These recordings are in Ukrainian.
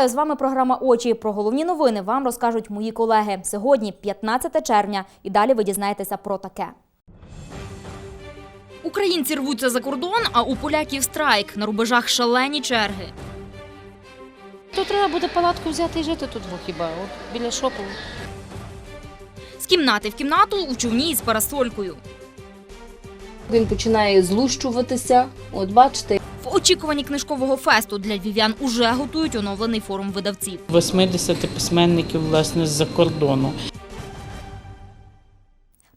Вітаю з вами. Програма Очі. Про головні новини вам розкажуть мої колеги. Сьогодні 15 червня, і далі ви дізнаєтеся про таке. Українці рвуться за кордон, а у поляків страйк. На рубежах шалені черги. То треба буде палатку взяти і жити тут хіба, от біля шопу. З кімнати в кімнату у човні із парасолькою. Він починає злущуватися. От бачите, В очікуванні книжкового фесту для львів'ян уже готують оновлений форум видавців. 80 письменників власне з-за кордону.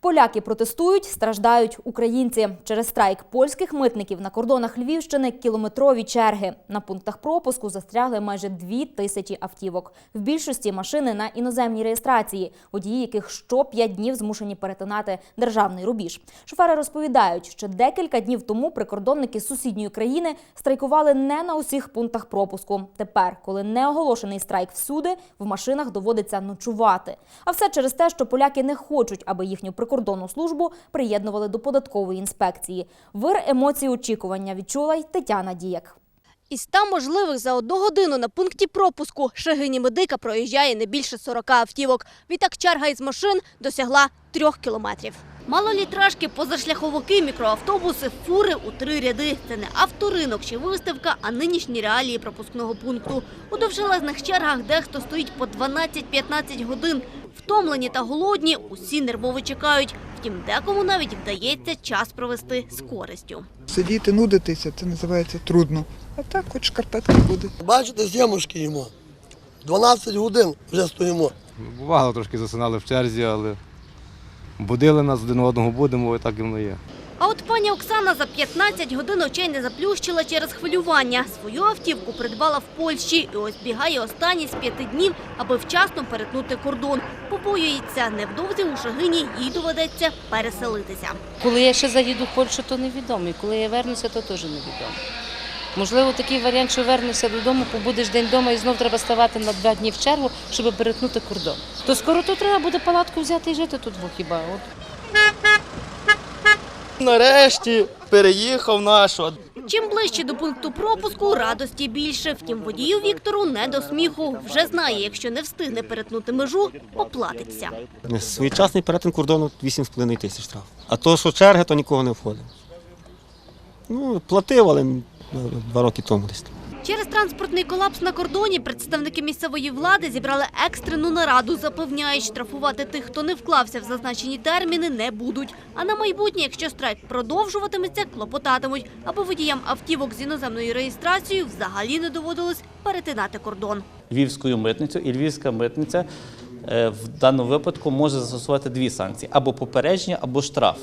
Поляки протестують, страждають українці. Через страйк польських митників на кордонах Львівщини кілометрові черги. На пунктах пропуску застрягли майже дві тисячі автівок. В більшості машини на іноземній реєстрації, водії яких що п'ять днів змушені перетинати державний рубіж. Шофери розповідають, що декілька днів тому прикордонники сусідньої країни страйкували не на усіх пунктах пропуску. Тепер, коли не оголошений страйк всюди, в машинах доводиться ночувати. А все через те, що поляки не хочуть, аби їхню прикордонну службу приєднували до податкової інспекції. Вир емоцій очікування відчула й Тетяна Діяк. Із 100 можливих за одну годину на пункті пропуску Шагині Медика проїжджає не більше 40 автівок. Відтак черга із машин досягла трьох кілометрів. Малолітражки, позашляховики, мікроавтобуси, фури у три ряди. Це не авторинок чи виставка, а нинішні реалії пропускного пункту. У довжелезних чергах дехто стоїть по 12-15 годин. Втомлені та голодні, усі нервово чекають. Втім, декому навіть вдається час провести з користю. Сидіти, нудитися, це називається трудно. А так, хоч шкарпетки буде. Бачите, сімушки їмо. 12 годин вже стоїмо. Бувало, трошки засинали в черзі, але будили нас один одного будемо, і так і воно є. А от пані Оксана за 15 годин очей не заплющила через хвилювання. Свою автівку придбала в Польщі і ось бігає останні з п'яти днів, аби вчасно перетнути кордон. Побоюється, невдовзі у Шагині їй доведеться переселитися. коли я ще заїду в Польщу, то невідомо. І коли я вернуся, то теж невідомо. Можливо, такий варіант, що вернешся додому, побудеш день вдома і знов треба ставати на два дні в чергу, щоб перетнути кордон. То скоро то треба буде палатку взяти і жити тут хіба. От. Нарешті переїхав нашу. Чим ближче до пункту пропуску, радості більше. Втім, водію Віктору не до сміху. Вже знає, якщо не встигне перетнути межу, поплатиться. Своєчасний перетин кордону 8,5 тисяч штраф. А то, що черги, то нікого не входить. Ну, платив, але два роки тому десь. Через транспортний колапс на кордоні представники місцевої влади зібрали екстрену нараду. Запевняють, штрафувати тих, хто не вклався в зазначені терміни, не будуть. А на майбутнє, якщо страйк продовжуватиметься, клопотатимуть, аби водіям автівок з іноземною реєстрацією взагалі не доводилось перетинати кордон. львівською митницю, і львівська митниця е, в даному випадку може застосувати дві санкції: або попередження, або штраф.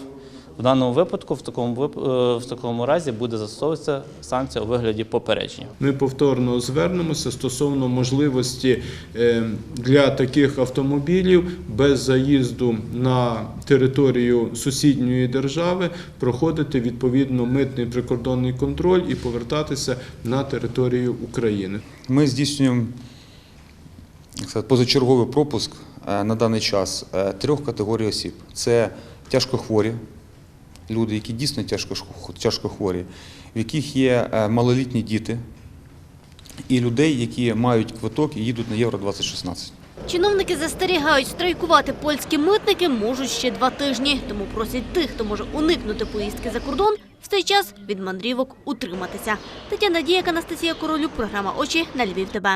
В даному випадку, в такому е, в такому разі, буде застосовуватися санкція у вигляді попередження. Ми повторно звернемося стосовно можливості е, для таких автомобілів без заїзду на територію сусідньої держави проходити відповідно митний прикордонний контроль і повертатися на територію України. Ми здійснюємо позачерговий пропуск е, на даний час трьох категорій осіб. Це тяжкохворі люди, які дійсно тяжко- тяжкохворі, в яких є е, малолітні діти, і людей, які мають квиток і їдуть на Євро 2016. Чиновники застерігають, страйкувати польські митники можуть ще два тижні. Тому просять тих, хто може уникнути поїздки за кордон, в цей час від мандрівок утриматися. Тетяна Діяк, Анастасія Королюк, програма «Очі» на Львів ТБ.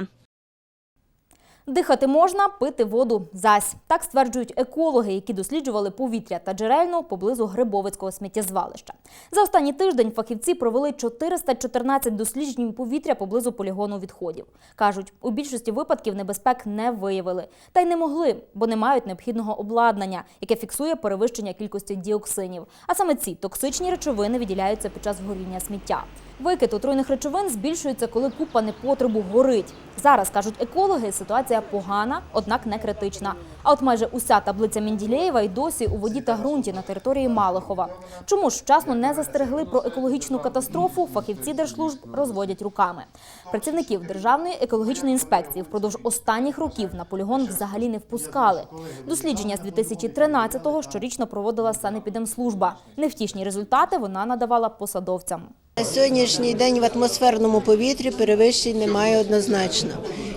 Дихати можна, пити воду зась. Так стверджують екологи, які досліджували повітря та джерельну поблизу Грибовицького сміттєзвалища. За останній тиждень фахівці провели 414 досліджень повітря поблизу полігону відходів. Кажуть, у більшості випадків небезпек не виявили. Та й не могли, бо не мають необхідного обладнання, яке фіксує перевищення кількості діоксинів. А саме ці токсичні речовини виділяються під час горіння сміття. Викид отруйних речовин збільшується, коли купа непотребу горить. Зараз кажуть екологи, ситуація погана, однак не критична. А от майже уся таблиця Менділеєва й досі у воді та ґрунті на території Малихова. Чому ж вчасно не застерегли про екологічну катастрофу? Фахівці держслужб розводять руками. Працівників Державної екологічної інспекції впродовж останніх років на полігон взагалі не впускали. Дослідження з 2013-го щорічно проводила санепідемслужба. Невтішні результати вона надавала посадовцям. На сьогоднішній день в атмосферному повітрі перевищень немає однозначно.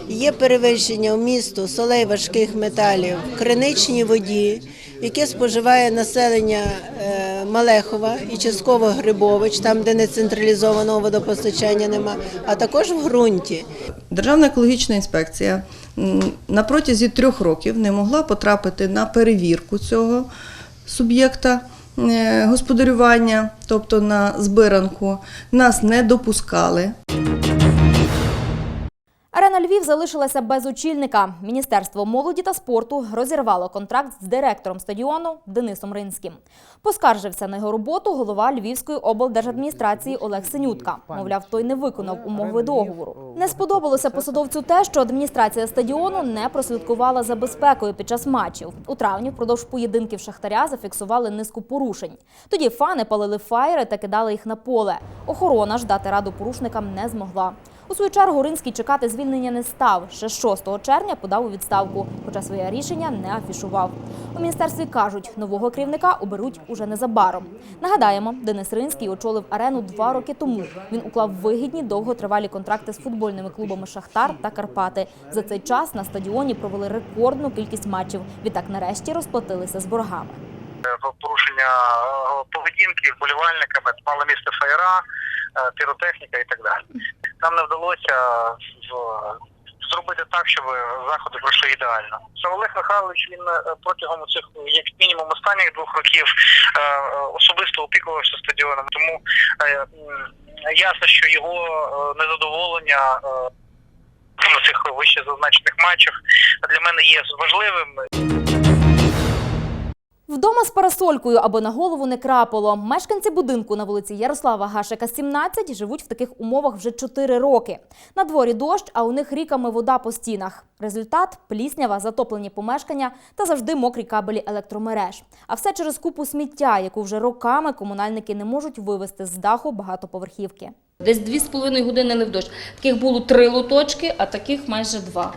Є перевищення у місту солей важких металів, в криничній воді, яке споживає населення е, Малехова і частково Грибович, там, де не централізованого водопостачання нема, а також в ґрунті. Державна екологічна інспекція на протязі трьох років не могла потрапити на перевірку цього суб'єкта господарювання, тобто на збиранку. Нас не допускали. Львів залишилася без очільника. Міністерство молоді та спорту розірвало контракт з директором стадіону Денисом Ринським. Поскаржився на його роботу голова Львівської облдержадміністрації Олег Синютка. Мовляв, той не виконав умови договору. Не сподобалося посадовцю те, що адміністрація стадіону не прослідкувала за безпекою під час матчів. У травні впродовж поєдинків Шахтаря зафіксували низку порушень. Тоді фани палили фаєри та кидали їх на поле. Охорона ж дати раду порушникам не змогла. У свою чергу Ринський чекати звільнення не став. Ще 6 червня подав у відставку, хоча своє рішення не афішував. У міністерстві кажуть, нового керівника оберуть уже незабаром. Нагадаємо, Денис Ринський очолив арену два роки тому. Він уклав вигідні довготривалі контракти з футбольними клубами Шахтар та Карпати. За цей час на стадіоні провели рекордну кількість матчів. Відтак, нарешті розплатилися з боргами. порушення е, поведінки вболівальниками, мало місце фаєра, е, піротехніка і так далі. Нам не вдалося в- зробити так, щоб заходи пройшли ідеально. Це Олег Михайлович він е, протягом цих як мінімум останніх двох років е, е, особисто опікувався стадіоном. Тому е, ясно, що його е, незадоволення е, на цих вище зазначених матчах для мене є важливим. Вдома з парасолькою, аби на голову не крапало. Мешканці будинку на вулиці Ярослава Гашика, 17, живуть в таких умовах вже 4 роки. На дворі дощ, а у них ріками вода по стінах. Результат пліснява, затоплені помешкання та завжди мокрі кабелі електромереж. А все через купу сміття, яку вже роками комунальники не можуть вивезти з даху багатоповерхівки. Десь 2,5 години лив дощ. Таких було три лоточки, а таких майже два.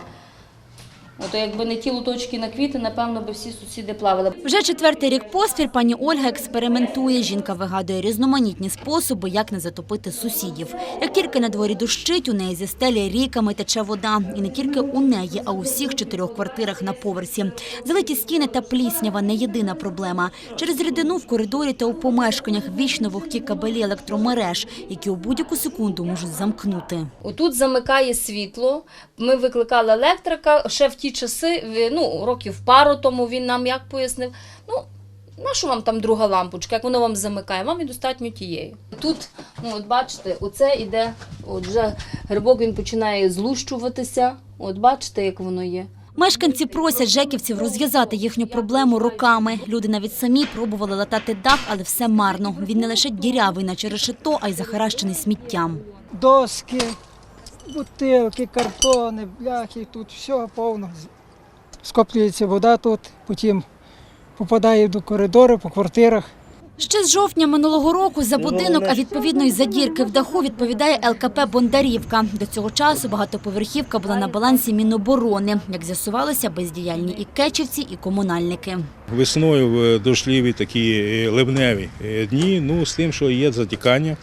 Ото якби не ті лоточки на квіти, напевно, би всі сусіди плавали. Вже четвертий рік поспіль пані Ольга експериментує. Жінка вигадує різноманітні способи, як не затопити сусідів. Як тільки на дворі дощить, у неї зі стелі ріками тече вода. І не тільки у неї, а у всіх чотирьох квартирах на поверсі. Залиті стіни та пліснява не єдина проблема. Через рідину в коридорі та у помешканнях вічно вогкі кабелі електромереж, які у будь-яку секунду можуть замкнути. Отут замикає світло. Ми викликали електрика. Ще в ті часи, ну, років пару тому він нам як пояснив. Ну, на що вам там друга лампочка, як воно вам замикає? Вам і достатньо тієї. Тут, ну от бачите, оце іде, от вже грибок він починає злущуватися. От бачите, як воно є. Мешканці просять жеківців розв'язати їхню проблему роками. Люди навіть самі пробували латати дах, але все марно. Він не лише дірявий, наче решето, а й захаращений сміттям. доски, бутилки, картони, бляхи, тут все повно. Скоплюється вода тут, потім попадає до коридору, по квартирах. Ще з жовтня минулого року за будинок, а відповідно й за дірки в даху відповідає ЛКП Бондарівка. До цього часу багатоповерхівка була на балансі Міноборони. Як з'ясувалося, бездіяльні і кечівці, і комунальники. Весною в дощливі такі е, ливневі е, дні, ну з тим, що є затікання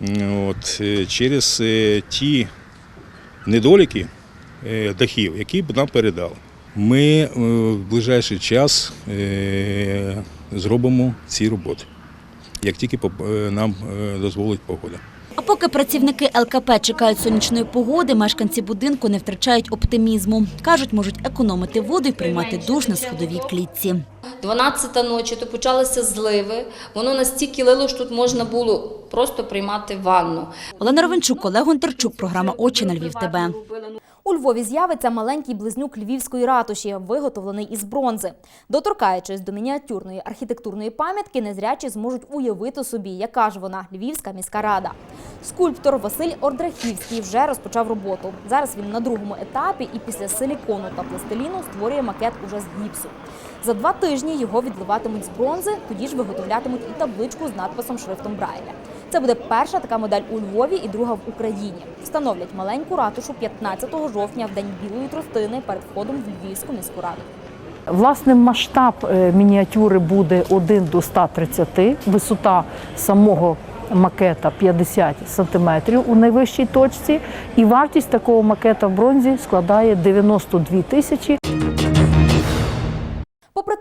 от, е, через е, ті недоліки е, дахів, які б нам передали. Ми в ближайший час зробимо ці роботи, як тільки нам дозволить погода. А поки працівники ЛКП чекають сонячної погоди, мешканці будинку не втрачають оптимізму. Кажуть, можуть економити воду і приймати душ на сходовій клітці. 12 ночі, то почалися зливи. Воно настільки лило, що тут можна було просто приймати ванну. Олена Ровенчук, Олег Гонтарчук, програма «Очі на Львів ТБ». У Львові з'явиться маленький близнюк львівської ратуші, виготовлений із бронзи. Доторкаючись до мініатюрної архітектурної пам'ятки, незрячі зможуть уявити собі, яка ж вона Львівська міська рада. Скульптор Василь Ордрахівський вже розпочав роботу. Зараз він на другому етапі і після силікону та пластиліну створює макет уже з гіпсу. За два тижні його відливатимуть з бронзи, тоді ж виготовлятимуть і табличку з надписом шрифтом Брайля. Це буде перша така модель у Львові і друга в Україні. Встановлять маленьку ратушу 15 жовтня в день білої тростини перед входом в Львівську міську раду. Власне, масштаб е, мініатюри буде 1 до 130, висота самого макета 50 см у найвищій точці, і вартість такого макета в бронзі складає 92 тисячі.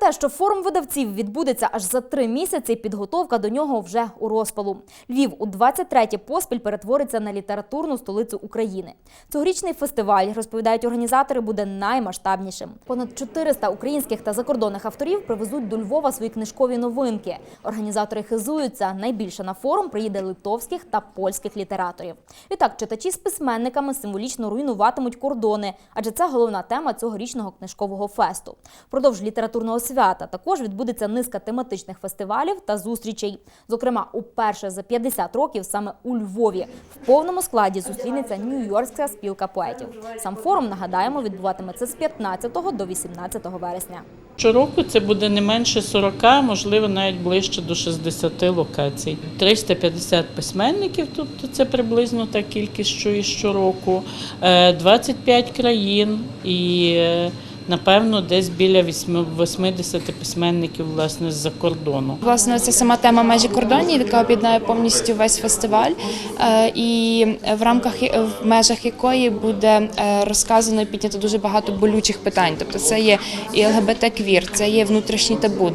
Те, що форум видавців відбудеться аж за три місяці, підготовка до нього вже у розпалу. Львів у 23-ті поспіль перетвориться на літературну столицю України. Цьогорічний фестиваль, розповідають організатори, буде наймасштабнішим. Понад 400 українських та закордонних авторів привезуть до Львова свої книжкові новинки. Організатори хизуються. Найбільше на форум приїде литовських та польських літераторів. Відтак, читачі з письменниками символічно руйнуватимуть кордони, адже це головна тема цьогорічного книжкового фесту. Впродовж літературного свята також відбудеться низка тематичних фестивалів та зустрічей. Зокрема, уперше за 50 років саме у Львові в повному складі зустрінеться Нью-Йоркська спілка поетів. Сам форум, нагадаємо, відбуватиметься з 15 до 18 вересня. Щороку це буде не менше 40, можливо, навіть ближче до 60 локацій. 350 письменників, тобто це приблизно та кількість, що і щороку, Е, 25 країн і е, напевно десь біля 80 письменників власне з-за кордону. Власне, це сама тема межі кордонів, яка об'єднає повністю весь фестиваль, е, і в рамках в межах якої буде е, розказано і піднято дуже багато болючих питань. Тобто, це є і ЛГБТ-квір, це є внутрішній табу.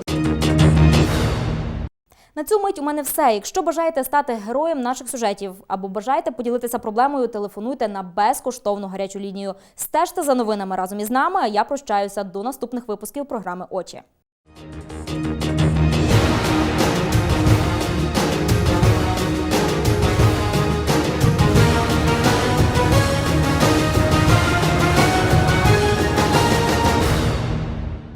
На цю мить у мене все. Якщо бажаєте стати героєм наших сюжетів або бажаєте поділитися проблемою, телефонуйте на безкоштовну гарячу лінію. Стежте за новинами разом із нами. А я прощаюся до наступних випусків програми Очі.